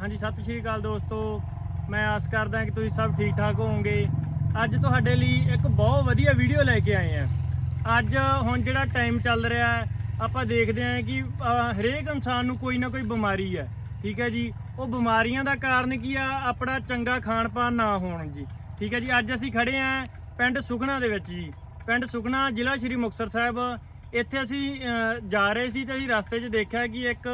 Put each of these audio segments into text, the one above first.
ਹਾਂਜੀ, ਸਤਿ ਸ਼੍ਰੀ ਅਕਾਲ ਦੋਸਤੋ। ਮੈਂ ਆਸ ਕਰਦਾ ਕਿ ਤੁਸੀਂ ਸਭ ਠੀਕ ਠਾਕ ਹੋਵੋਗੇ। ਅੱਜ ਤੁਹਾਡੇ ਲਈ ਇੱਕ ਬਹੁਤ ਵਧੀਆ ਵੀਡੀਓ ਲੈ ਕੇ ਆਏ ਹਾਂ। ਅੱਜ ਹੁਣ ਜਿਹੜਾ ਟਾਈਮ ਚੱਲ ਰਿਹਾ ਆਪਾਂ ਦੇਖਦੇ ਹਾਂ ਕਿ ਹਰੇਕ ਇਨਸਾਨ ਨੂੰ ਕੋਈ ਨਾ ਕੋਈ ਬਿਮਾਰੀ ਹੈ। ਠੀਕ ਹੈ ਜੀ? ਉਹ ਬਿਮਾਰੀਆਂ ਦਾ ਕਾਰਨ ਕੀ ਆ? ਆਪਣਾ ਚੰਗਾ ਖਾਣ ਪਾਣ ਨਾ ਹੋਣ ਜੀ। ਠੀਕ ਹੈ ਜੀ? ਅੱਜ ਅਸੀਂ ਖੜੇ ਆਂ ਪਿੰਡ ਸੁਖਣਾ ਦੇ ਵਿੱਚ ਜੀ। ਪਿੰਡ ਸੁਖਣਾ ਜ਼ਿਲ੍ਹਾ ਸ਼੍ਰੀ ਮੁਕਤਸਰ ਸਾਹਿਬ। ਇੱਥੇ ਅਸੀਂ ਜਾ ਰਹੇ ਸੀ ਤੇ ਅਸੀਂ ਰਸਤੇ 'ਚ ਦੇਖਿਆ ਕਿ ਇੱਕ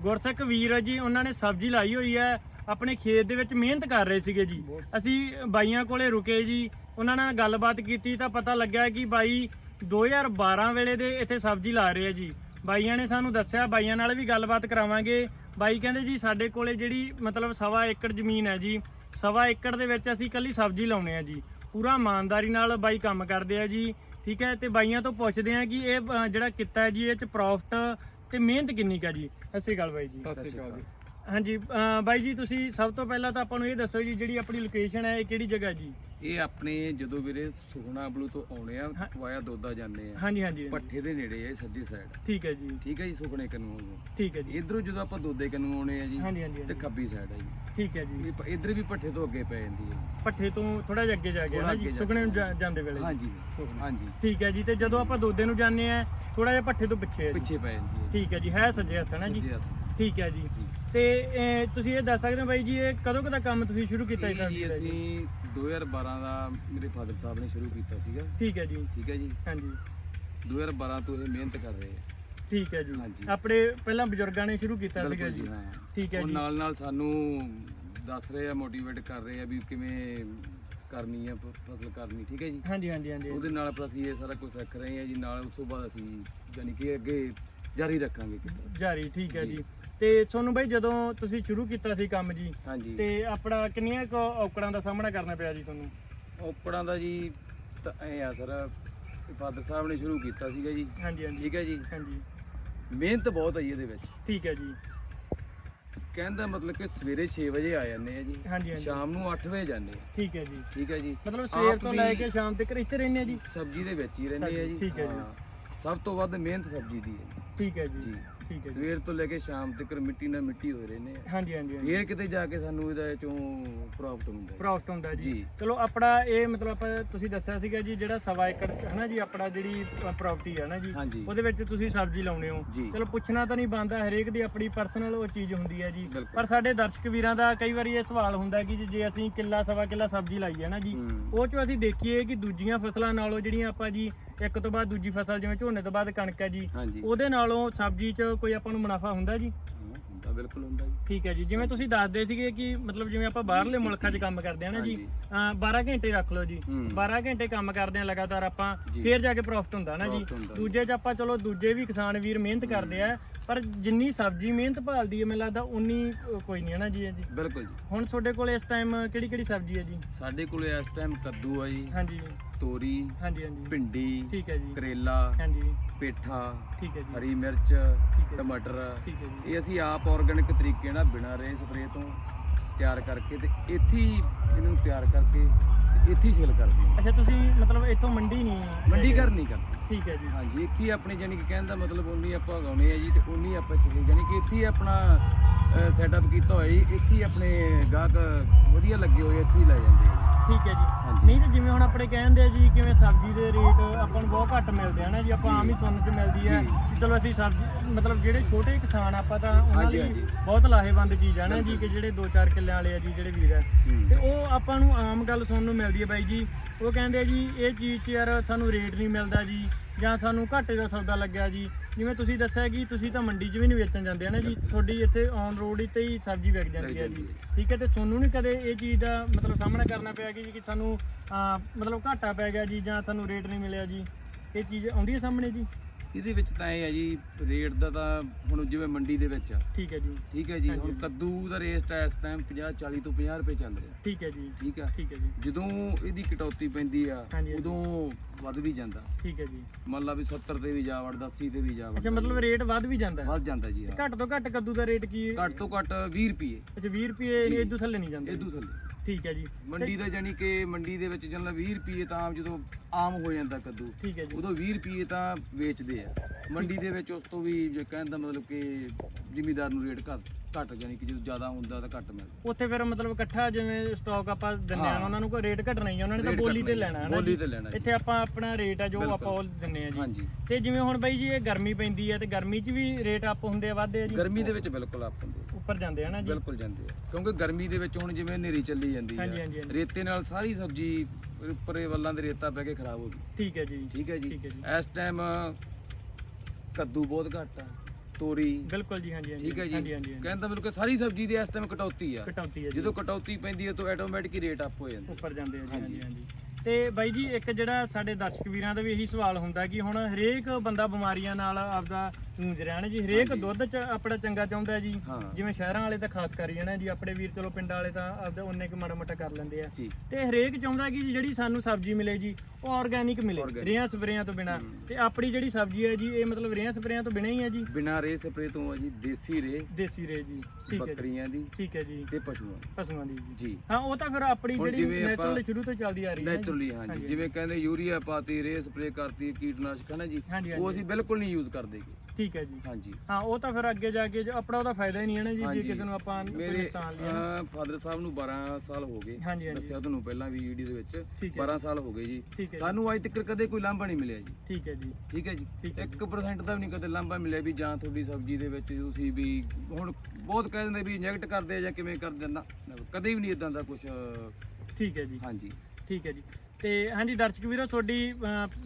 ਗੁਰਸਿੱਖ ਵੀਰ ਆ ਜੀ, ਉਹਨਾਂ ਨੇ ਸਬਜ਼ੀ ਲਾਈ ਹੋਈ ਹੈ, ਆਪਣੇ ਖੇਤ ਦੇ ਵਿੱਚ ਮਿਹਨਤ ਕਰ ਰਹੇ ਸੀਗੇ ਜੀ। ਅਸੀਂ ਬਾਈਆਂ ਕੋਲੇ ਰੁਕੇ ਜੀ, ਉਹਨਾਂ ਨਾਲ ਗੱਲਬਾਤ ਕੀਤੀ ਤਾਂ ਪਤਾ ਲੱਗਿਆ ਕਿ ਬਾਈ 2012 ਵੇਲੇ ਦੇ ਇੱਥੇ ਸਬਜ਼ੀ ਲਾ ਰਹੇ ਆ ਜੀ। ਬਾਈਆਂ ਨੇ ਸਾਨੂੰ ਦੱਸਿਆ, ਬਾਈਆਂ ਨਾਲ ਵੀ ਗੱਲਬਾਤ ਕਰਾਵਾਂਗੇ। ਬਾਈ ਕਹਿੰਦੇ ਜੀ, ਸਾਡੇ ਕੋਲੇ ਜਿਹੜੀ ਮਤਲਬ ਸਵਾ ਏਕੜ ਜ਼ਮੀਨ ਹੈ ਜੀ, ਸਵਾ ਏਕੜ ਦੇ ਵਿੱਚ ਅਸੀਂ ਕੱਲੀ ਸਬਜ਼ੀ ਲਾਉਣੇ ਆ ਜੀ। ਪੂਰਾ ਇਮਾਨਦਾਰੀ ਨਾਲ ਬਾਈ ਕੰਮ ਕਰਦੇ ਆ ਜੀ, ਠੀਕ ਹੈ? ਤੇ ਬਾਈਆਂ ਤੋਂ ਪੁੱਛਦੇ ਆ ਕਿ ਇਹ ਜਿਹੜਾ ਕਿੱਤਾ ਹੈ ਜੀ, ਇਹ ਚ ਪ੍ਰੋਫਿਟ ਤੇ ਮਿਹਨਤ ਕਿੰਨੀ ਕਾ ਜੀ? ਸਤਿ ਸ਼੍ਰੀ ਅਕਾਲ ਬਾਈ ਜੀ। ਸਤਿ ਸ਼੍ਰੀ ਅਕਾਲ ਜੀ। ਹਾਂਜੀ ਬਾਈ ਜੀ ਤੁਸੀਂ ਸਭ ਤੋਂ ਪਹਿਲਾਂ ਤਾਂ ਆਪਾਂ ਨੂੰ ਇਹ ਦੱਸੋ ਜੀ ਜਿਹੜੀ ਆਪਣੀ ਲੋਕੇਸ਼ਨ ਹੈ ਇਹ ਕਿਹੜੀ ਜਗ੍ਹਾ ਜੀ ਇਹ ਆਪਣੇ ਜਦੋਂ ਵੀਰੇ ਸੁਖਣਾ ਬਲੂ ਤੋਂ ਆਉਣੇ ਆ ਹਾਂ। ਵਾਇਆ ਦੋਦਾ ਜਾਂਦੇ ਆ ਹਾਂਜੀ ਹਾਂਜੀ ਹਾਂਜੀ। ਪੱਠੇ ਦੇ ਨੇੜੇ ਆ ਇਹ ਸੱਜੇ ਸਾਈਡ ਠੀਕ ਹੈ ਜੀ ਠੀਕ ਹੈ ਜੀ ਸੁਖਣੇ ਕਨੂੰ ਨੂੰ ਠੀਕ ਹੈ ਜੀ ਇਧਰੋਂ ਜਦੋਂ ਆਪਾਂ ਦੋਦੇ ਕਨੂੰ ਆਉਣੇ ਆ ਜੀ ਹਾਂਜੀ ਹਾਂਜੀ ਤੇ ਹਾਂਜੀ। ਖੱਬੀ ਸਾਈਡ ਆ ਜੀ ਠੀਕ ਹੈ ਜੀ ਇਹ ਇੱਧਰ ਵੀ ਪੱਠੇ ਤੋਂ ਅੱਗੇ ਪੈ ਜਾਂਦੀ ਹੈ ਪੱਠੇ ਤੋਂ ਥੋੜਾ ਜਿਹਾ ਅੱਗੇ ਜਾ ਕੇ ਥੋੜ੍ਹਾ ਨਾ ਅੱਗੇ ਜੀ ਜਾ ਸੁਖਣੇ ਨੂੰ। ਜਾ- ਜਾਂਦੇ ਵੇਲੇ ਜੀ। ਹਾਂਜੀ। ਹਾਂਜੀ ਠੀਕ ਹੈ ਜੀ ਤੇ ਜਦੋਂ ਆਪਾਂ ਦੋਦੇ ਨੂੰ ਜਾਂਦੇ ਆ ਥੋੜਾ ਜਿਹਾ ਪੱਠੇ ਤੋਂ ਪਿੱਛੇ ਹੈ ਜੀ ਪਿੱਛੇ ਪੈ ਜਾਂਦੀ ਹੈ ਠੀਕ ਹੈ ਜੀ ਹੈ ਸੱਜੇ ਹੱਥ ਨਾ ਜੀ ਸੱਜੇ ਹੱਥ। ਠੀਕ ਹੈ ਜੀ। ਤੇ ਇਹ ਤੁਸੀਂ ਇਹ ਦੱਸ ਸਕਦੇ ਹੋ ਬਾਈ ਜੀ ਇਹ ਕਦੋਂ ਕਦਾ ਕੰਮ ਤੁਸੀਂ ਸ਼ੁਰੂ ਕੀਤਾ ਇਹ ਜੀ ਜੀ ਅਸੀਂ 2012 ਦਾ ਮੇਰੇ ਫਾਦਰ ਸਾਹਿਬ ਨੇ ਸ਼ੁਰੂ ਕੀਤਾ ਸੀਗਾ। ਠੀਕ ਹੈ ਜੀ। ਠੀਕ ਹੈ ਜੀ। ਹਾਂਜੀ। 2012 ਤੋਂ ਇਹ ਮਿਹਨਤ ਕਰ ਰਹੇ ਆ। ਠੀਕ ਹੈ ਜੀ। ਹਾਂਜੀ। ਆਪਣੇ ਪਹਿਲਾਂ ਬਜ਼ੁਰਗਾਂ ਨੇ ਸ਼ੁਰੂ ਕੀਤਾ ਸੀਗਾ ਬਿਲਕੁਲ ਜੀ। ਹਾਂ। ਠੀਕ ਹੈ ਉਹ ਜੀ। ਨਾਲ ਨਾਲ ਸਾਨੂੰ ਦੱਸ ਰਹੇ ਆ ਮੋਟੀਵੇਟ ਕਰ ਰਹੇ ਆ ਵੀ ਕਿਵੇਂ ਕਰਨੀ ਆ ਫ- ਫਸਲ ਕਰਨੀ ਠੀਕ ਹੈ ਜੀ। ਹਾਂਜੀ ਹਾਂਜੀ ਹਾਂਜੀ। ਉਹਦੇ ਨਾਲ ਅਸੀਂ ਇਹ ਸਾਰਾ ਕੁਝ ਸਿੱਖ ਰਹੇ ਆ ਜੀ। ਨਾਲ ਉਸ ਤੋਂ ਬਾਅਦ ਅਸੀਂ ਯਾਨੀ ਕਿ ਅੱਗੇ ਜਾਰੀ ਰੱਖਾਂਗੇ ਕਿੱਤਾ। ਜਾਰੀ ਠੀਕ ਹੈ ਜੀ। ਜੀ। ਤੇ ਤੁਹਾਨੂੰ ਬਾਈ ਜਦੋਂ ਤੁਸੀਂ ਸ਼ੁਰੂ ਕੀਤਾ ਸੀ ਕੰਮ ਜੀ ਹਾਂਜੀ। ਤੇ ਆਪਣਾ ਕਿੰਨੀਆਂ ਕੁ ਔਕੜਾਂ ਦਾ ਸਾਹਮਣਾ ਕਰਨਾ ਪਿਆ ਜੀ ਤੁਹਾਨੂੰ? ਓਪੜਾਂ ਦਾ ਜੀ ਤਾਂ ਐ ਆ ਸਰ ਫਾਦਰ ਸਾਹਿਬ ਨੇ ਸ਼ੁਰੂ ਕੀਤਾ ਸੀਗਾ ਜੀ। ਹਾਂਜੀ ਹਾਂਜੀ। ਠੀਕ ਹੈ ਜੀ। ਹਾਂਜੀ। ਮਿਹਨਤ ਬਹੁਤ ਜੀ ਇਹਦੇ ਵਿੱਚ। ਠੀਕ ਹੈ ਜੀ। ਕਹਿੰਦਾ ਮਤਲਬ ਕਿ ਸਵੇਰੇ 6 ਵਜੇ ਆ ਜਾਂਦੇ ਆ ਜੀ। ਹਾਂਜੀ ਸ਼ਾਮ ਨੂੰ 8 ਵਜੇ ਜਾਂਦੇ ਆ। ਠੀਕ ਹੈ ਜੀ। ਠੀਕ ਹੈ ਜੀ। ਮਤਲਬ ਸਵੇਰ ਆਪ ਤੋਂ ਲੈ ਕੇ ਸ਼ਾਮ ਤੱਕ ਇੱਥੇ ਰਹਿੰਦੇ ਆ ਜੀ? ਸਬਜ਼ੀ ਦੇ ਵਿੱਚ ਹੀ ਰਹਿੰਦੇ ਆ ਜੀ। ਠੀਕ ਹੈ ਜੀ। ਹਾਂ। ਸਭ ਤੋਂ ਵੱਧ ਮਿਹਨਤ ਸਬਜ਼ੀ ਦੀ ਹੈ। ਠੀਕ ਹੈ ਜੀ। ਜੀ। ਠੀਕ ਹੈ ਜੀ। ਸਵੇਰ ਤੋਂ ਲੈ ਕੇ ਸ਼ਾਮ ਤੱਕ ਮਿੱਟੀ ਨਾਲ ਮਿੱਟੀ ਹੋਏ ਰਹਿੰਦੇ ਆ। ਹਾਂਜੀ ਹਾਂਜੀ ਹਾਂਜੀ। ਫੇਰ ਕਿਤੇ ਜਾ ਕੇ ਸਾਨੂੰ ਇਹਦਾ ਚੋਂ ਪ੍ਰੋਫਿਟ ਹੁੰਦਾ ਹੈ। ਪ੍ਰੋਫਿਟ ਹੁੰਦਾ ਜੀ। ਜੀ। ਚਲੋ ਆਪਣਾ ਇਹ ਮਤਲਬ ਆਪਾਂ ਤੁਸੀਂ ਦੱਸਿਆ ਸੀਗਾ ਜੀ ਜਿਹੜਾ ਸਵਾ ਏਕੜ ਹਨਾ ਜੀ ਆਪਣਾ ਜਿਹੜੀ ਪ੍ਰਾਪਰਟੀ ਹੈ ਨਾ ਜੀ ਹਾਂਜੀ। ਉਹਦੇ ਵਿੱਚ ਤੁਸੀਂ ਸਬਜ਼ੀ ਲਾਉਣੇ ਹੋ। ਜੀ। ਚਲੋ ਪੁੱਛਣਾ ਤਾਂ ਨਹੀਂ ਬੰਦਾ ਹਰੇਕ ਦੀ ਆਪਣੀ ਪਰਸਨਲ ਉਹ ਚੀਜ਼ ਹੁੰਦੀ ਹੈ ਜੀ। ਬਿਲਕੁਲ। ਪਰ ਸਾਡੇ ਦਰਸ਼ਕ ਵੀਰਾਂ ਦਾ ਕਈ ਵਾਰੀ ਇਹ ਸਵਾਲ ਹੁੰਦਾ ਕਿ ਜੀ ਜੇ ਅਸੀਂ ਕਿੱਲਾ ਸਵਾ ਕਿੱਲਾ ਸਬਜ਼ੀ ਲਾਈ ਹੈ ਨਾ ਜੀ ਹੂੰ। ਉਹ ਚੋਂ ਅਸੀਂ ਦੇਖੀਏ ਕਿ ਦੂਜੀਆਂ ਫਸਲਾਂ ਨਾਲੋਂ ਜਿਹੜੀਆਂ ਆਪਾਂ ਜੀ ਇੱਕ ਤੋਂ ਬਾਅਦ ਦੂਜੀ ਫਸਲ ਜਿਵੇਂ ਝੋਨੇ ਤੋਂ ਬਾਅਦ ਕਣਕ ਹੈ ਜੀ ਹਾਂਜੀ। ਉਹਦੇ ਨਾਲੋਂ ਸਬਜ਼ੀ 'ਚ ਕੋਈ ਆਪਾਂ ਨੂੰ ਮੁਨਾਫਾ ਹੁੰਦਾ ਜੀ ਹਾਂ, ਹੁੰਦਾ ਬਿਲਕੁਲ ਹੁੰਦਾ ਜੀ ਠੀਕ ਹੈ ਜੀ ਜਿਵੇਂ ਤੁਸੀਂ ਦੱਸਦੇ ਸੀਗੇ ਕਿ ਮਤਲਬ ਜਿਵੇਂ ਆਪਾਂ ਬਾਹਰਲੇ ਮੁਲਕਾਂ 'ਚ ਕੰਮ ਕਰਦੇ ਆ ਨਾ ਜੀ ਹਾਂਜੀ। ਅਹ 12 ਘੰਟੇ ਰੱਖ ਲਓ ਜੀ ਹੂੰ। 12 ਘੰਟੇ ਕੰਮ ਕਰਦੇ ਆ ਲਗਾਤਾਰ ਆਪਾਂ। ਫੇਰ ਜਾ ਕੇ ਪ੍ਰੋਫਿਟ ਹੁੰਦਾ ਨਾ ਜੀ। ਦੂਜੇ 'ਚ ਆਪਾਂ ਚਲੋ ਦੂਜੇ ਵੀ ਕਿਸਾਨ ਵੀਰ ਮਿਹਨਤ ਕਰਦੇ ਆ ਪਰ ਜਿੰਨੀ ਸਬਜ਼ੀ ਮਿਹਨਤ ਭਾਲਦੀ ਹੈ ਮੈਨੂੰ ਲੱਗਦਾ ਉਨੀ ਕੋਈ ਨਹੀਂ ਹੈ ਨਾ ਜੀ ਇਹ ਜੀ। ਬਿਲਕੁਲ ਜੀ। ਹੁਣ ਤੁਹਾਡੇ ਕੋਲ ਇਸ ਟਾਈਮ ਕਿਹੜੀ ਕਿਹੜੀ ਸਬਜ਼ੀ ਹੈ ਜੀ? ਸਾਡੇ ਕੋਲੇ ਇਸ ਟਾਈਮ ਕੱਦੂ ਆ ਜੀ ਹਾਂਜੀ। ਤੋਰੀ ਹਾਂਜੀ ਹਾਂਜੀ। ਭਿੰਡੀ ਠੀਕ ਹੈ ਜੀ। ਕਰੇਲਾ ਹਾਂਜੀ। ਪੇਠਾ ਠੀਕ ਹੈ ਜੀ। ਹਰੀ ਮਿਰਚ ਹੈ ਟਮਾਟਰ। ਠੀਕ ਹੈ ਜੀ। ਇਹ ਅਸੀਂ ਆਪ ਆਰਗੈਨਿਕ ਤਰੀਕੇ ਨਾਲ ਬਿਨਾਂ ਰੇ ਸਪਰੇ ਤੋਂ ਤਿਆਰ ਕਰਕੇ ਤੇ ਇੱਥੇ ਹੀ ਇਹਨਾਂ ਤਿਆਰ ਕਰਕੇ ਇੱਥੇ ਹੀ ਸੇਲ ਕਰਦੇ ਹਾਂ। ਅੱਛਾ ਤੁਸੀਂ ਮਤਲਬ ਇੱਥੋਂ ਮੰਡੀ ਨਹੀਂ ਮੰਡੀ ਘਰ ਨਹੀਂ ਕਰਦੇ। ਠੀਕ ਹੈ ਜੀ। ਹਾਂਜੀ ਇੱਥੇ ਹੀ ਆਪਣੀ ਜਾਨੀ ਕਿ ਕਹਿਣ ਦਾ ਮਤਲਬ ਉਨੀ ਆਪਾਂ ਉਗਾਉਣੇ ਆ ਜੀ ਤੇ ਉਨੀ ਆਪਾਂ ਇੱਥੇ ਜਾਨੀ ਕਿ ਇੱਥੇ ਹੀ ਆਪਣਾ ਸੈਟਅਪ ਕੀਤਾ ਹੋਇਆ ਜੀ। ਇੱਥੇ ਹੀ ਆਪਣੇ ਗਾਹਕ ਵਧੀਆ ਲੱਗੇ ਹੋਏ ਇੱਥੇ ਹੀ ਲੈ ਜਾਂਦੇ ਆ ਠੀਕ ਹੈ ਜੀ ਹਾਂਜੀ। ਨਹੀਂ ਤੇ ਜਿਵੇਂ ਹੁਣ ਆਪਣੇ ਕਹਿੰਦੇ ਆ ਜੀ ਕਿਵੇਂ ਸਬਜ਼ੀ ਦੇ ਰੇਟ ਆਪਾਂ ਨੂੰ ਬਹੁਤ ਘੱਟ ਮਿਲਦੇ ਆ ਨਾ ਜੀ ਆਪਾਂ। ਆਮ ਹੀ ਸੁਣਨ ਚ ਮਿਲਦੀ ਹੈ ਜੀ। ਕਿ ਚਲੋ ਅਸੀਂ ਸਬਜ਼ੀ ਮਤਲਬ ਜਿਹੜੇ ਛੋਟੇ ਕਿਸਾਨ ਆਪਾਂ ਤਾਂ ਉਹਨਾਂ ਹਾਂਜੀ, ਲਈ ਹਾਂਜੀ। ਬਹੁਤ ਲਾਹੇਵੰਦ ਚੀਜ਼ ਆ ਨਾ ਜੀ। ਕਿ ਜਿਹੜੇ 2-4 ਕਿੱਲਿਆਂ ਵਾਲੇ ਆ ਜੀ ਜਿਹੜੇ ਵੀਰ ਆ ਹੂੰ। ਤੇ ਉਹ ਆਪਾਂ ਨੂੰ ਆਮ ਗੱਲ ਸੁਣਨ ਨੂੰ ਮਿਲਦੀ ਹੈ ਬਾਈ ਜੀ ਉਹ ਕਹਿੰਦੇ ਆ ਜੀ ਇਹ ਚੀਜ਼ 'ਚ ਯਾਰ ਸਾਨੂੰ ਰੇਟ ਨਹੀਂ ਮਿਲਦਾ ਜੀ ਜਾਂ ਸਾਨੂੰ ਘਾਟੇ ਦਾ ਸੌਦਾ ਲੱਗਿਆ ਜੀ ਜਿਵੇਂ ਤੁਸੀਂ ਦੱਸਿਆ ਕਿ ਤੁਸੀਂ ਤਾਂ ਮੰਡੀ 'ਚ ਵੀ ਨਹੀਂ ਵੇਚਣ ਜਾਂਦੇ ਆ ਨਾ ਜੀ ਤੁਹਾਡੀ ਇੱਥੇ ਔਨ ਰੋਡ ਤੇ ਹੀ ਸਬਜ਼ੀ ਵਿਕ ਜਾਂਦੀ ਹੈ ਜੀ। ਠੀਕ ਹੈ ਤੇ ਤੁਹਾਨੂੰ ਨਹੀਂ ਕਦੇ ਇਹ ਚੀਜ਼ ਦਾ ਮਤਲਬ ਸਾਹਮਣਾ ਕਰਨਾ ਪਿਆ ਕਿ ਜੀ ਕਿ ਸਾਨੂੰ ਮਤਲਬ ਘਾਟਾ ਪੈ ਗਿਆ ਜੀ ਜਾਂ ਸਾਨੂੰ ਰੇਟ ਨਹੀਂ ਮਿਲਿਆ ਜੀ? ਇਹ ਚੀਜ਼ ਆਉਂਦੀ ਹੈ ਸਾਹਮਣੇ ਜੀ? ਇਹਦੇ ਵਿੱਚ ਤਾਂ ਇਹ ਆ ਜੀ ਰੇਟ ਦਾ ਤਾਂ ਹੁਣ ਜਿਵੇਂ ਮੰਡੀ ਦੇ ਵਿੱਚ ਆ। ਠੀਕ ਹੈ ਜੀ। ਠੀਕ ਹੈ ਜੀ ਹਾਂਜੀ, ਹੁਣ ਹਾਂਜੀ। ਕੱਦੂ ਦਾ ਰੇਟ ਇਸ ਟਾਈਮ 50 40 ਤੋਂ 50 ਰੁਪਏ ਚੱਲ ਰਿਹਾ। ਠੀਕ ਹੈ ਜੀ। ਠੀਕ ਆ ਠੀਕ ਹੈ ਜੀ। ਜਦੋਂ ਇਹਦੀ ਕਟੌਤੀ ਪੈਂਦੀ ਆ ਹਾਂਜੀ, ਹਾਂਜੀ। ਉਦੋਂ ਵੱਧ ਵੀ ਜਾਂਦਾ। ਠੀਕ ਹੈ ਜੀ। ਮੰਨ ਲਾ ਵੀ 70 ਤੇ ਵੀ ਜਾ ਵੜਦਾ 80 ਤੇ ਵੀ ਜਾ ਵੜਦਾ ਅੱਛਾ ਮਤਲਬ ਰੇਟ ਵੱਧ ਵੀ ਜਾਂਦਾ ਹੈ। ਵੱਧ ਜਾਂਦਾ ਜੀ ਹਾਂ। ਘੱਟ ਤੋਂ ਘੱਟ ਕੱਦੂ ਦਾ ਰੇਟ ਕੀ ਹੈ? ਘੱਟ ਤੋਂ ਘੱਟ 20 ਰੁਪਏ। ਅੱਛਾ 20 ਰੁਪਏ ਜੀ। ਇਦੋਂ ਥੱਲੇ ਨਹੀਂ ਜਾਂਦੇ। ਇਦੋਂ ਥੱਲੇ। ਠੀਕ ਹੈ ਜੀ। ਮੰਡੀ ਦਾ ਜਾਨੀ ਕਿ ਮੰਡੀ ਦੇ ਵਿੱਚ ਜਨਰਲ 20 ਰੁਪਏ ਤਾਂ ਆਮ ਜਦੋਂ ਆਮ ਹੋ ਜਾਂਦਾ ਕੱਦੂ ਠੀਕ ਹੈ ਜੀ। ਉਦੋਂ 20 ਰੁਪਏ ਤਾਂ ਵੇਚਦੇ ਆ। ਮੰਡੀ ਦੇ ਵਿੱਚ ਉਸ ਤੋਂ ਵੀ ਜੇ ਕਹਿਣ ਦਾ ਮਤਲਬ ਕਿ ਜ਼ਿਮੀਦਾਰ ਨੂੰ ਰੇਟ ਘੱਟ ਘੱਟ ਜਾਨੀ ਕਿ ਜਦੋਂ ਜ਼ਿਆਦਾ ਹੁੰਦਾ ਤਾਂ ਘੱਟ ਮਿਲਦਾ। ਉੱਥੇ ਫਿਰ ਮਤਲਬ ਇਕੱਠਾ ਜਿਵੇਂ ਸਟਾਕ ਆਪਾਂ ਦਿੰਦੇ ਆ। ਉਹਨਾਂ ਨੂੰ ਕੋਈ ਰੇਟ ਘਟਣਾ ਹੀ ਆ, ਉਹਨਾਂ ਨੇ ਤਾਂ ਬੋਲੀ ਤੇ ਆ, ਲੈਣਾ ਹੈ ਨਾ ਬੋਲੀ। ਤੇ ਲੈਣਾ ਇੱਥੇ ਆਪਾਂ ਆਪਣਾ ਰੇਟ ਆ ਜੋ। ਆਪਾਂ ਉਹ ਦਿੰਨੇ ਆ ਜੀ। ਹਾਂਜੀ। ਤੇ ਜਿਵੇਂ ਹੁਣ ਬਾਈ ਜੀ ਇਹ ਗਰਮੀ ਪੈਂਦੀ ਹੈ ਤੇ ਗਰਮੀ 'ਚ ਵੀ ਰੇਟ ਅਪ ਹੁੰਦੇ ਆ ਵੱਧਦੇ ਆ ਜੀ? ਗਰਮੀ ਦੇ ਵਿੱਚ ਬਿਲਕੁਲ ਆਪ ਹੁੰਦੇ ਆ, ਉੱਪਰ ਜਾਂਦੇ ਆ ਨਾ ਜੀ। ਬਿਲਕੁਲ ਜਾਂਦੇ ਆ। ਕਿਉਂਕਿ ਗਰਮੀ ਦੇ ਵਿੱਚ ਹੁਣ ਜਿਵੇਂ ਹਨੇਰੀ ਚੱਲੀ ਜਾਂਦੀ ਹਾਂਜੀ ਹੈ ਹਾਂਜੀ। ਰੇਤੇ ਨਾਲ ਸਾਰੀ ਸਬਜ਼ੀ ਉੱਪਰੇ ਵੱਲਾਂ ਦੇ ਰੇਤਾ ਪੈ ਕੇ ਖਰਾਬ ਹੋ ਗਈ। ਠੀਕ ਹੈ ਜੀ। ਠੀਕ ਹੈ ਜੀ। ਠੀਕ ਹੈ ਜੀ। ਇਸ ਟਾਈਮ ਕੱਦੂ ਬਹੁਤ ਘੱਟ ਆ ਤੋਰੀ। ਬਿਲਕੁਲ ਜੀ ਹਾਂਜੀ ਹਾਂਜੀ। ਠੀਕ ਹੈ ਹਾਂਜੀ ਜੀ ਹਾਂਜੀ। ਹਾਂਜੀ। ਕਹਿੰਦਾ ਬਿਲਕੁਲ ਸਾਰੀ ਸਬਜ਼ੀ ਦੀ ਇਸ ਟਾਈਮ ਕਟੌਤੀ ਆ। ਕਟੌਤੀ ਹੈ ਜੀ। ਜਦੋਂ ਕਟੌਤੀ ਪੈਂਦੀ ਹੈ ਤਾਂ ਆਟੋਮੈਟਿਕ ਹੀ ਰੇਟ ਅਪ ਹੋ ਜਾਂਦਾ ਉੱਪਰ ਜਾਂਦੇ ਆ ਜੀ ਹਾਂਜੀ। ਹਾਂਜੀ। ਹਾਂਜੀ। ਤੇ ਬਾਈ ਜੀ ਇੱਕ ਜਿਹੜਾ ਸਾਡੇ ਦਰਸ਼ਕ ਵੀਰਾਂ ਦਾ ਵੀ ਇਹੀ ਸਵਾਲ ਹੁੰਦਾ ਕਿ ਹੁਣ ਹਰੇਕ ਬੰਦਾ ਬਿਮਾਰੀਆਂ ਨਾਲ ਆਪਦਾ ਜੂਝ ਰਿਹਾ ਨਾ ਜੀ ਹਰੇਕ ਹਾਂਜੀ। ਦੁੱਧ ਚ ਆਪਣਾ ਚੰਗਾ ਚਾਹੁੰਦਾ ਹੈ ਜੀ। ਹਾਂ। ਜਿਵੇਂ ਸ਼ਹਿਰਾਂ ਵਾਲੇ ਤਾਂ ਖਾਸ ਕਰੀ ਜਾਣਾ ਜੀ ਆਪਣੇ ਵੀਰ ਚਲੋ ਪਿੰਡਾਂ ਵਾਲੇ ਤਾਂ ਆਪਦਾ ਉਹਨੇ ਕੁ ਮਾੜਾ ਮੋਟਾ ਕਰ ਲੈਂਦੇ ਆ। ਜੀ। ਤੇ ਹਰੇਕ ਚਾਹੁੰਦਾ ਕਿ ਜਿਹੜੀ ਸਾਨੂੰ ਸਬਜ਼ੀ ਮਿਲੇ ਜੀ ਉਹ ਆਰਗੈਨਿਕ ਮਿਲੇ Organic। ਰੇਹਾਂ ਸਪਰੇਆਂ ਤੋਂ ਬਿਨਾ। ਤੇ ਆਪਣੀ ਜਿਹੜੀ ਸਬਜ਼ੀ ਹੈ ਜੀ ਇਹ ਮਤਲਬ ਰੇਹਾਂ ਸਪਰੇਆਂ ਤੋਂ ਬਿਨਾ ਹੀ ਹੈ ਜੀ। ਬਿਨਾਂ ਰੇ ਸਪਰੇ ਤੋਂ ਆ ਜੀ ਦੇਸੀ ਰੇ ਦੇਸੀ ਰੇ ਜੀ ਠੀਕ ਹੈ ਜੀ। ਬੱਕਰੀਆਂ ਦੀ ਠੀਕ ਹੈ ਜੀ। ਤੇ ਪਸ਼ੂਆਂ ਦੀ। ਪਸ਼ੂਆਂ ਦੀ ਜੀ। ਜੀ। ਹਾਂ ਉਹ ਤਾਂ ਫਿਰ ਆਪਣੀ ਹੁਣ ਜਿਹੜੀ ਜਿਵੇਂ ਆਪਾਂ- ਨੈਚੁਰਲ ਸ਼ੁਰੂ ਤੋਂ ਚੱਲਦੀ ਆ ਰਹੀ ਹੈ ਜੀ। ਨੈਚੁਰਲੀ ਹਾਂਜੀ ਹਾਂਜੀ। ਜਿਵੇਂ ਕਹਿੰਦੇ ਯੂਰੀਆ ਪਾਤੀ ਰੇ ਸਪਰੇ ਕਰਤੀ ਕੀਟਨਾਸ਼ਕ ਹੈ ਨਾ ਜੀ। ਹਾਂਜੀ ਉਹ ਹਾਂਜੀ। ਅਸੀਂ ਬਿਲਕੁਲ ਨਹੀਂ ਯੂਜ਼ ਕਰਦੇ। ਗੇ। ਠੀਕ ਹੈ ਜੀ। ਹਾਂਜੀ। ਹਾਂ ਉਹ ਤਾਂ ਫਿਰ ਅੱਗੇ ਜਾ ਕੇ ਜੋ ਆਪਣਾ ਉਹਦਾ ਫਾਇਦਾ ਹੀ ਨਹੀਂ ਹੈ ਨਾ ਜੀ ਜੇ। ਕਿਸੇ ਨੂੰ ਆਪਾਂ ਕੋਈ ਮੇਰੇ ਨੁਕਸਾਨ ਫਾਦਰ ਸਾਹਿਬ ਨੂੰ 12 ਸਾਲ ਹੋ ਗਏ। ਹਾਂਜੀ ਹਾਂਜੀ। ਦੱਸਿਆ ਤੁਹਾਨੂੰ ਪਹਿਲਾਂ ਵੀ ਵੀਡੀਓ ਦੇ ਵਿੱਚ। ਠੀਕ ਹੈ 12 ਸਾਲ ਹੋ ਗਏ ਜੀ। ਠੀਕ ਹੈ ਜੀ, ਸਾਨੂੰ ਅੱਜ ਤੱਕ ਕਦੇ ਕੋਈ ਲਾਂਭਾ ਨਹੀਂ ਮਿਲਿਆ ਜੀ। ਠੀਕ ਹੈ ਜੀ। ਠੀਕ ਹੈ ਜੀ। ਠੀਕ ਹੈ 1% ਦਾ ਵੀ ਨਹੀਂ ਕਦੇ ਲਾਂਭਾ ਮਿਲਿਆ ਵੀ ਜਾਂ ਤੁਹਾਡੀ ਸਬਜ਼ੀ ਦੇ ਵਿੱਚ ਤੁਸੀਂ ਵੀ ਹੁਣ ਬਹੁਤ ਕਹਿ ਦਿੰਦੇ ਵੀ ਇੰਜੈਕਟ ਕਰਦੇ ਆ ਜਾਂ ਕਿਵੇਂ ਕਰਦੇ ਨਾ ਨਾ, ਕਦੇ ਵੀ ਨਹੀਂ ਇਦਾਂ ਦਾ ਕੁਝ ਠੀਕ ਹੈ ਜੀ। ਹਾਂਜੀ। ਠੀਕ ਹੈ ਜੀ। ਤੇ ਹਾਂਜੀ ਦਰਸ਼ਕ ਵੀਰੋ ਤੁਹਾਡੀ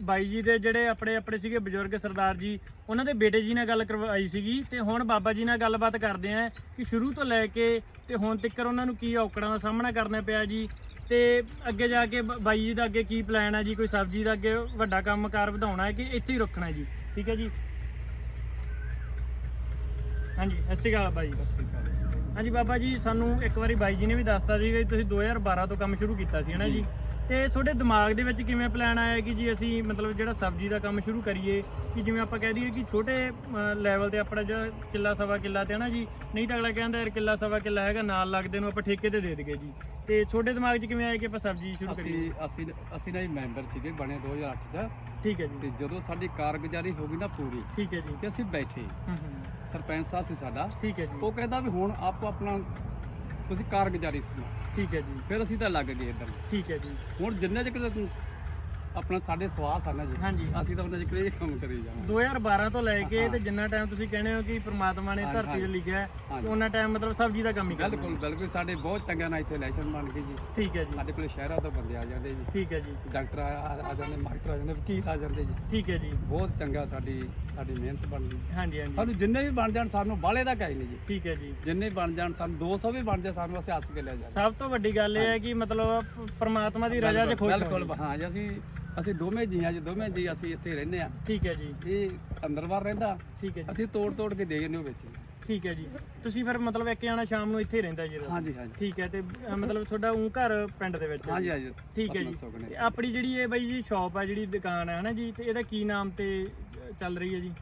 ਬਾਈ ਜੀ ਦੇ ਜਿਹੜੇ ਆਪਣੇ ਆਪਣੇ ਸੀਗੇ ਬਜ਼ੁਰਗ ਸਰਦਾਰ ਜੀ ਉਹਨਾਂ ਦੇ ਬੇਟੇ ਜੀ ਨਾਲ ਗੱਲ ਕਰਵਾਈ ਸੀਗੀ ਤੇ ਹੁਣ ਬਾਬਾ ਜੀ ਨਾਲ ਗੱਲਬਾਤ ਕਰਦੇ ਆਂ ਕਿ ਸ਼ੁਰੂ ਤੋਂ ਲੈ ਕੇ ਤੇ ਹੁਣ ਤੱਕ ਉਹਨਾਂ ਨੂੰ ਕੀ ਔਕੜਾਂ ਦਾ ਸਾਹਮਣਾ ਕਰਨਾ ਪਿਆ ਜੀ ਤੇ ਅੱਗੇ ਜਾ ਕੇ ਬ- ਬਾਈ ਜੀ ਦਾ ਅੱਗੇ ਕੀ ਪਲਾਨ ਹੈ ਜੀ? ਕੋਈ ਸਬਜ਼ੀ ਦਾ ਅੱਗੇ ਵੱਡਾ ਕੰਮਕਾਰ ਵਧਾਉਣਾ ਹੈ ਕਿ ਇੱਥੇ ਹੀ ਰੱਖਣਾ ਹੈ ਜੀ? ਠੀਕ ਹੈ ਜੀ? ਹਾਂਜੀ ਸਤਿ ਸ਼੍ਰੀ ਅਕਾਲ ਬਾਈ ਹਾਂਜੀ ਬਾਬਾ ਜੀ ਸਾਨੂੰ ਇੱਕ ਵਾਰੀ ਬਾਈ ਜੀ ਨੇ ਵੀ ਦੱਸਤਾ ਸੀ ਕਿ ਤੁਸੀਂ 2012 ਤੋਂ ਕੰਮ ਸ਼ੁਰੂ ਕੀਤਾ ਸੀ ਹੈ ਨਾ ਜੀ। ਜੀ। ਤੇ ਤੁਹਾਡੇ ਦਿਮਾਗ ਦੇ ਵਿੱਚ ਕਿਵੇਂ ਪਲਾਨ ਆਇਆ ਕਿ ਜੀ ਅਸੀਂ ਮਤਲਬ ਜਿਹੜਾ ਸਬਜ਼ੀ ਦਾ ਕੰਮ ਸ਼ੁਰੂ ਕਰੀਏ ਕਿ ਜਿਵੇਂ ਆਪਾਂ ਕਹਿ ਦਈਏ ਕਿ ਛੋਟੇ ਲੈਵਲ ਤੇ ਆਪਣਾ ਜਿਹੜਾ ਕਿੱਲਾ ਸਵਾ ਕਿੱਲਾ ਤੇ ਹੈ ਨਾ ਜੀ ਨਹੀਂ ਤਾਂ ਅਗਲਾ ਕਹਿੰਦਾ ਯਾਰ ਕਿੱਲਾ ਸਵਾ ਕਿੱਲਾ ਹੈਗਾ ਨਾਲ ਲੱਗਦੇ ਨੂੰ ਆਪਾਂ ਠੇਕੇ ਤੇ ਦੇ ਦਈਏ ਜੀ। ਤੇ ਤੁਹਾਡੇ ਦਿਮਾਗ 'ਚ ਕਿਵੇਂ ਆਇਆ ਕਿ ਆਪਾਂ ਸਬਜ਼ੀ ਸ਼ੁਰੂ ਕਰੀਏ? ਅਸੀਂ ਅਸੀਂ ਅਸੀਂ ਨਾ ਜੀ ਮੈਂਬਰ ਸੀਗੇ ਬਣੇ 2008 ਚ ਠੀਕ ਹੈ ਜੀ। ਤੇ ਜਦੋਂ ਸਾਡੀ ਕਾਰਗੁਜ਼ਾਰੀ ਹੋ ਗਈ ਨਾ ਪੂਰੀ ਠੀਕ ਹੈ ਜੀ। ਤੇ ਅਸੀਂ ਬੈਠੇ। ਹੂੰ ਹੂੰ ਸਰਪੰਚ ਸਾਹਿਬ ਸੀ ਸਾਡਾ। ਠੀਕ ਹੈ ਜੀ। ਉਹ ਕਹਿੰਦਾ ਵੀ ਹੁਣ ਆਪੋ ਆਪਣਾ ਤੁਸੀਂ ਕਾਰਗੁਜ਼ਾਰੀ ਸੁਣੋ ਠੀਕ ਹੈ ਜੀ। ਫਿਰ ਅਸੀਂ ਤਾਂ ਲੱਗ ਗਏ ਇੱਧਰ ਠੀਕ ਹੈ ਜੀ। ਹੁਣ ਜਿੰਨੇ ਚਿਰ ਆਪਣਾ ਸਾਡੇ ਸਵਾਸ ਆ ਨਾ ਜੀ। ਹਾਂਜੀ। ਅਸੀਂ ਤਾਂ ਉਹਨਾਂ ਇਹ ਕੰਮ ਕਰੀ ਜਾਵਾਂਗੇ 2012 ਤੋਂ ਲੈ ਕੇ। ਤੇ ਜਿੰਨਾ ਟਾਈਮ ਤੁਸੀਂ ਕਹਿੰਦੇ ਹੋ ਕਿ ਪ੍ਰਮਾਤਮਾ ਨੇ ਧਰਤੀ ਤੇ। ਲਿਖਿਆ ਹੈ, ਹਾਂਜੀ। ਉਹਨਾਂ ਟਾਈਮ ਮਤਲਬ ਸਬਜ਼ੀ ਦਾ ਕੰਮ ਹੀ ਕਰਨਾ ਬਿਲਕੁਲ ਬਿਲਕੁਲ। ਸਾਡੇ ਬਹੁਤ ਚੰਗਾ ਨਾ ਇੱਥੇ ਇਲੈਕਸ਼ਨ ਬਣ ਗਈ ਜੀ। ਠੀਕ ਹੈ ਜੀ। ਸਾਡੇ ਕੋਲ ਸ਼ਹਿਰਾਂ ਤੋਂ ਬੰਦੇ ਆ ਜਾਂਦੇ ਜੀ। ਠੀਕ ਹੈ ਜੀ। ਡਾਕਟਰ ਆ ਆ- ਆ ਜਾਂਦੇ ਮਾਸਟਰ ਆ ਜਾਂਦੇ ਵਕੀਲ ਆ ਜਾਂਦੇ ਜੀ। ਠੀਕ ਹੈ ਜੀ। ਬਹੁਤ ਚੰਗਾ ਸਾਡੀ ਸਾਡੀ ਮਿਹਨਤ ਬਣਦੀ ਹਾਂਜੀ ਹਾਂਜੀ। ਸਾਨੂੰ ਜਿੰਨੇ ਵੀ ਬਣ ਜਾਣ ਸਾਨੂੰ ਬਾਲੇ ਦਾ ਨਹੀਂ ਜੀ। ਠੀਕ ਹੈ ਜੀ। ਜਿੰਨੇ ਬਣ ਜਾਣ ਸਾਨੂੰ 200 ਵੀ ਬਣ ਜਾ ਸਾਨੂੰ ਅਸੀਂ ਹੱਸ ਕੇ ਲੈ ਜਾਂਦੇ ਸਭ ਤੋਂ ਵੱਡੀ ਗੱਲ ਇਹ ਹੈ ਕਿ ਮਤਲਬ ਪ੍ਰਮਾਤਮਾ ਦੀ ਰਜ਼ਾ 'ਚ ਖੁਸ਼ ਬਿਲਕੁਲ ਹੋਣਾ। ਹਾਂ ਜੀ ਅਸੀਂ ਅਸੀਂ ਦੋਵੇਂ ਜੀ ਹਾਂ ਜੀ ਦੋਵੇਂ ਜੀ ਅਸੀਂ ਇੱਥੇ ਰਹਿੰਦੇ ਆ ਠੀਕ ਹੈ ਜੀ। ਇਹ ਅੰਦਰ ਬਾਹਰ ਰਹਿੰਦਾ। ਠੀਕ ਹੈ ਜੀ। ਅਸੀਂ ਤੋੜ ਤੋੜ ਕੇ ਦੇ ਜਾਂਦੇ ਉਹ ਵਿੱਚ। ਠੀਕ ਹੈ ਜੀ। ਤੁਸੀਂ ਫਿਰ ਮਤਲਬ ਇੱਕ ਜਾਣਾ ਸ਼ਾਮ ਨੂੰ ਇੱਥੇ ਰਹਿੰਦਾ ਜੀ? ਹਾਂਜੀ ਹਾਂਜੀ। ਠੀਕ ਹੈ ਤੇ ਅ, ਮਤਲਬ ਤੁਹਾਡਾ ਉਹ ਘਰ ਪਿੰਡ ਦੇ ਵਿੱਚ ਹੈ ਹਾਂਜੀ ਜੀ? ਹਾਂਜੀ। ਠੀਕ ਹੈ ਆਪਣਾ ਜੀ। ਤੇ ਆਪਣੀ ਜਿਹੜੀ ਇਹ ਬਾਈ ਜੀ ਸ਼ਾਪ ਹੈ ਜਿਹੜੀ ਦੁਕਾਨ ਹੈ ਨਾ ਜੀ ਤੇ ਇਹਦਾ ਕੀ ਨਾਮ ਤੇ ਚੱਲ ਰਹੀ ਹੈ ਜੀ?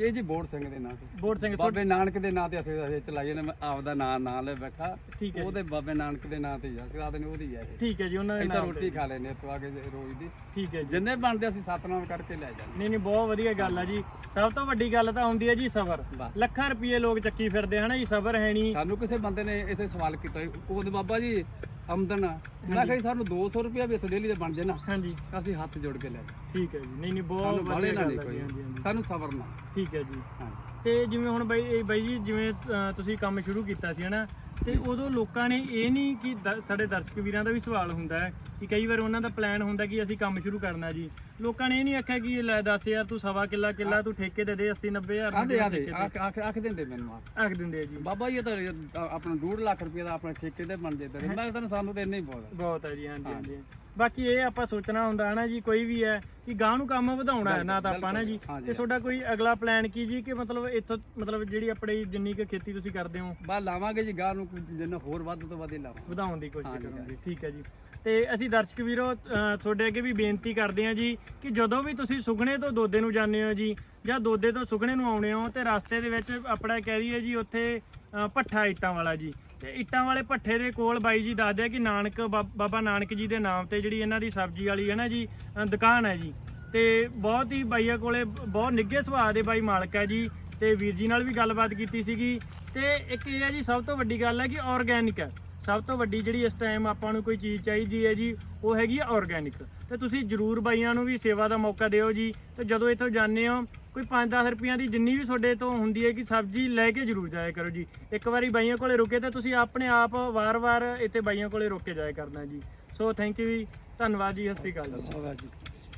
ਇਹ ਜੀ ਬੋੜ ਸਿੰਘ ਦੇ ਨਾਂ ਤੇ। ਬੋੜ ਸਿੰਘ ਬਾਬੇ ਨਾਨਕ ਦੇ ਨਾਂ ਤੇ ਅਸੀਂ ਅਸੀਂ ਚਲਾਈ ਨੇ ਮੈਂ ਆਪਦਾ ਨਾਂ ਨਾਂ ਲੈ ਬੈਠਾ। ਠੀਕ ਹੈ ਜੀ। ਉਹਦੇ ਬਾਬੇ ਨਾਨਕ ਦੇ ਨਾਂ ਤੇ ਹੀ ਆ। ਨੂੰ ਉਹਦੀ ਆ ਇਹ। ਠੀਕ ਹੈ ਜੀ ਉਹਨਾਂ ਦੇ ਅਸੀਂ ਤਾਂ ਨਾਮ ਰੋਟੀ ਤੇ। ਖਾ ਲੈਨੇ ਇੱਥੋਂ ਆ ਕੇ ਰੋਜ਼ ਦੀ। ਠੀਕ ਹੈ ਜੀ। ਜਿੰਨੇ ਬਣਦੇ ਅਸੀਂ ਸਤਨਾਮ ਕਰਕੇ ਲੈ ਜਾਂਦੇ ਨਹੀਂ ਨਹੀਂ ਬਹੁਤ ਵਧੀਆ ਗੱਲ ਆ ਜੀ। ਸਭ ਤੋਂ ਵੱਡੀ ਗੱਲ ਤਾਂ ਹੁੰਦੀ ਹੈ ਜੀ ਸਬਰ। ਬਸ। ਲੱਖਾਂ ਰੁਪਏ ਲੋਕ ਚੱਕੀ ਫਿਰਦੇ ਹਨਾ ਜੀ? ਸਬਰ ਹੈ ਨਹੀਂ। ਸਾਨੂੰ ਕਿਸੇ ਬੰਦੇ ਨੇ ਇੱਥੇ ਸਵਾਲ ਕੀਤਾ ਸੀ, ਉਹਦੇ ਬਾਬਾ ਜੀ ਆਮਦਨ ਆ। ਮੈਂ ਕਿਹਾ ਜੀ ਸਾਨੂੰ 200 ਰੁਪਇਆ ਵੀ ਇੱਥੇ ਡੇਲੀ ਦੇ ਬਣ ਜੇ ਨਾ ਹਾਂਜੀ। ਅਸੀਂ ਹੱਥ ਜੋੜ ਕੇ ਲੈ ਜਾਈਏ। ਠੀਕ ਹੈ ਜੀ। ਨਹੀਂ ਨਹੀਂ ਬਹੁਤ ਸਾਨੂੰ ਬਾਲੇ ਵਧੀਆ ਨਾ ਗੱਲ ਆ ਜੀ, ਹਾਂਜੀ, ਹਾਂਜੀ। ਸਾਨੂੰ ਸਬਰ ਨਾ ਠੀਕ ਹੈ ਜੀ। ਹਾਂ ਤੇ ਜਿਵੇਂ ਹੁਣ ਬਾਈ ਇਹ ਬਾਈ ਜੀ ਜਿਵੇਂ ਤੁਸੀਂ ਕੰਮ ਸ਼ੁਰੂ ਕੀਤਾ ਸੀ ਹਨਾ ਤੇ ਉਦੋਂ ਲੋਕਾਂ ਨੇ ਇਹ ਨਹੀਂ ਕਿ ਦ- ਸਾਡੇ ਦਰਸ਼ਕ ਵੀਰਾਂ ਦਾ ਵੀ ਸਵਾਲ ਹੁੰਦਾ ਹੈ ਕਿ ਕਈ ਵਾਰ ਉਹਨਾਂ ਦਾ ਪਲਾਨ ਹੁੰਦਾ ਕਿ ਅਸੀਂ ਕੰਮ ਸ਼ੁਰੂ ਕਰਨਾ ਜੀ। ਲੋਕਾਂ ਨੇ ਇਹ ਨਹੀਂ ਆਖਿਆ ਕਿ ਲੈ ਦੱਸ ਯਾਰ ਤੂੰ ਸਵਾ ਕਿੱਲਾ ਕਿੱਲਾ ਤੂੰ ਠੇਕੇ ਦੇ ਦੇ 80 90 ਹਜ਼ਾਰ ਆਂਦੇ ਰੁਪਏ ਆਂਦੇ ਠੇਕੇ ਤੇ। ਆਖ ਆਖ ਆਖ ਦਿੰਦੇ ਮੈਨੂੰ ਆ ਆਖ ਦਿੰਦੇ ਆ ਜੀ। ਬਾਬਾ ਜੀ ਇਹ ਤਾਂ ਆਪਣਾ 2 ਲੱਖ ਰੁਪਏ ਦਾ ਆਪਣੇ ਠੇਕੇ ਤੇ ਬਣ ਜੇ ਤੇ ਮੈਂ ਤਾਂ ਸਾਨੂੰ ਤੇ ਇੰਨਾ ਹੀ ਬਹੁਤ ਬਹੁਤ ਹੈ ਜੀ ਹਾਂਜੀ ਹਾਂ। ਹਾਂਜੀ। ਬਾਕੀ ਇਹ ਆਪਾਂ ਸੋਚਣਾ ਹੁੰਦਾ ਹੈ ਨਾ ਜੀ ਕੋਈ ਵੀ ਹੈ ਕਿ ਗਾਂ ਨੂੰ ਕੰਮ ਵਧਾਉਣਾ ਹੈ ਨਾ ਤਾਂ ਆਪਾਂ ਨਾ ਜੀ। ਤੇ ਤੁਹਾਡਾ ਕੋਈ ਅਗਲਾ ਪਲਾਨ ਕੀ ਜੀ ਕਿ ਮਤਲਬ ਇੱਥੋਂ ਮਤਲਬ ਜਿਹੜੀ ਆਪਣੀ ਜਿੰਨੀ ਕੁ ਖੇਤੀ ਤੁਸੀਂ ਕਰਦੇ ਹੋ? ਬਾ ਲਾਵਾਂਗੇ ਜੀ ਗਾਂ ਨੂੰ ਜਿੰਨਾ ਹੋਰ ਵੱਧ ਤੋਂ ਵੱਧ ਲਾਵਾਂਗੇ। ਵਧਾਉਣ ਦੀ ਕੋਸ਼ਿਸ਼ ਕਰੋਗੇ ਠੀਕ ਹੈ ਜੀ। ਤੇ ਅਸੀਂ ਦਰਸ਼ਕ ਵੀਰੋ ਤੁਹਾਡੇ ਅੱਗੇ ਵੀ ਬੇਨਤੀ ਕਰਦੇ ਹਾਂ ਜੀ ਕਿ ਜਦੋਂ ਵੀ ਤੁਸੀਂ ਸੁਖਣੇ ਤੋਂ ਦੋਦੇ ਨੂੰ ਜਾਂਦੇ ਹੋ ਜੀ ਜਾਂ ਦੋਦੇ ਤੋਂ ਸੁਖਣੇ ਨੂੰ ਆਉਣੇ ਹੋ ਤੇ ਰਸਤੇ ਦੇ ਵਿੱਚ ਆਪਣਾ ਕਹਿ ਰਹੀਏ ਜੀ ਉੱਥੇ ਅ, ਭੱਠਾ ਇੱਟਾਂ ਵਾਲਾ ਜੀ। ਤੇ ਇੱਟਾਂ ਵਾਲੇ ਭੱਠੇ ਦੇ ਕੋਲ ਬਾਈ ਜੀ ਦੱਸਦੇ ਆ ਕਿ ਨਾਨਕ ਬਾ- ਬਾਬਾ ਨਾਨਕ ਜੀ ਦੇ ਨਾਮ ਤੇ ਜਿਹੜੀ ਇਹਨਾਂ ਦੀ ਸਬਜ਼ੀ ਵਾਲੀ ਹੈ ਨਾ ਜੀ ਦੁਕਾਨ ਹੈ ਜੀ। ਤੇ ਬਹੁਤ ਹੀ ਬਾਈਆਂ ਕੋਲੇ ਬਹੁਤ ਨਿੱਘੇ ਸੁਭਾਅ ਦੇ ਬਾਈ ਮਾਲਕ ਹੈ ਜੀ। ਤੇ ਵੀਰ ਜੀ ਨਾਲ ਵੀ ਗੱਲਬਾਤ ਕੀਤੀ ਸੀਗੀ। ਤੇ ਇੱਕ ਇਹ ਹੈ ਜੀ ਸਭ ਤੋਂ ਵੱਡੀ ਗੱਲ ਹੈ ਕਿ ਆਰਗੈਨਿਕ ਹੈ। ਸਭ ਤੋਂ ਵੱਡੀ ਜਿਹੜੀ ਇਸ ਟਾਈਮ ਆਪਾਂ ਨੂੰ ਕੋਈ ਚੀਜ਼ ਚਾਹੀਦੀ ਹੈ ਜੀ ਉਹ ਹੈਗੀ ਹੈ ਆਰਗੈਨਿਕ ਤੇ ਤੁਸੀਂ ਜਰੂਰ ਬਾਈਆਂ ਨੂੰ ਵੀ ਸੇਵਾ ਦਾ ਮੌਕਾ ਦਿਓ ਜੀ। ਤੇ ਜਦੋਂ ਇੱਥੋਂ ਜਾਂਦੇ ਹੋ ਕੋਈ 5-10 ਰੁਪਈਆਂ ਦੀ ਜਿੰਨੀ ਵੀ ਤੁਹਾਡੇ ਤੋਂ ਹੁੰਦੀ ਹੈ ਕਿ ਸਬਜ਼ੀ ਲੈ ਕੇ ਜਰੂਰ ਜਾਇਆ ਕਰੋ ਜੀ। ਇੱਕ ਵਾਰੀ ਬਾਈਆਂ ਕੋਲੇ ਰੁਕੇ ਤਾਂ ਤੁਸੀਂ ਆਪਣੇ ਆਪ ਵਾਰ-ਵਾਰ ਇੱਥੇ ਬਾਈਆਂ ਕੋਲੇ ਰੁਕ ਕੇ ਜਾਇਆ ਕਰਨਾ ਜੀ। ਸੋ ਥੈਂਕ ਯੂ ਜੀ। ਧੰਨਵਾਦ ਜੀ। ਸਤਿ ਸ਼੍ਰੀ ਅਕਾਲ ਜੀ।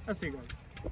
ਸਤਿ ਸ਼੍ਰੀ ਅਕਾਲ।